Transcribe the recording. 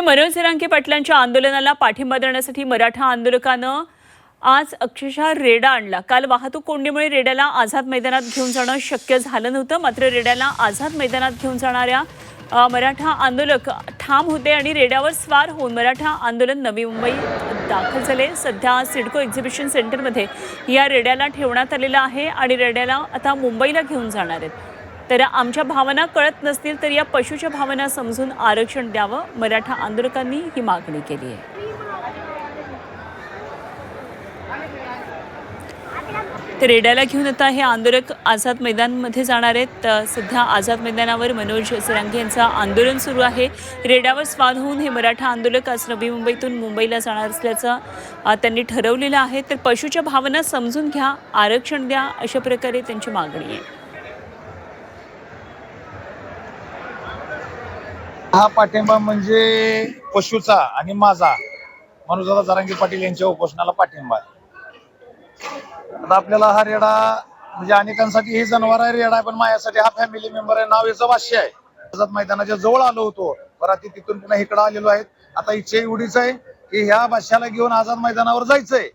तर मनोज जरांगे पाटलांच्या आंदोलनाला पाठिंबा देण्यासाठी मराठा आंदोलकानं आज अक्षरशः रेडा आणला. काल वाहतूक कोंडीमुळे रेड्याला आझाद मैदानात घेऊन जाणं शक्य झालं नव्हतं. मात्र रेड्याला आझाद मैदानात घेऊन जाणाऱ्या मराठा आंदोलक ठाम होते आणि रेड्यावर स्वार होऊन मराठा आंदोलन नवी मुंबईत दाखल झाले. सध्या सिडको एक्झिबिशन सेंटरमध्ये या रेड्याला ठेवण्यात आलेलं आहे आणि रेड्याला आता मुंबईला घेऊन जाणार आहेत. तर आमच्या भावना कळत नसतील तर या पशुच्या भावना समजून आरक्षण द्यावं मराठा आंदोलकांनी ही मागणी केली आहे. तर रेड्याला घेऊन आता हे आंदोलक आझाद मैदानमध्ये जाणार आहेत. सध्या आझाद मैदानावर मनोज सरांगे यांचं आंदोलन सुरू आहे. रेड्यावर स्वार होऊन हे मराठा आंदोलक आज नवी मुंबईतून मुंबईला जाणार असल्याचं त्यांनी ठरवलेलं आहे. तर पशुच्या भावना समजून घ्या आरक्षण द्या अशा प्रकारे त्यांची मागणी आहे. हा पाठिंबा म्हणजे पशुचा आणि माझा. मनोजदादा जरांगे पाटील यांच्या उपोषणाला पाठिंबा आहे. आता आपल्याला हा रेडा म्हणजे अनेकांसाठी हे जनावर आहे रेडा पण माझ्यासाठी हा फॅमिली मेंबर आहे नाव याचं वाश्य आहे. आझाद मैदानाच्या जवळ आलो होतो परत तिथून पुन्हा इकडे आलेलो आहेत. आता इच्छा एवढीच आहे की ह्या भाष्याला घेऊन आझाद मैदानावर जायचंय.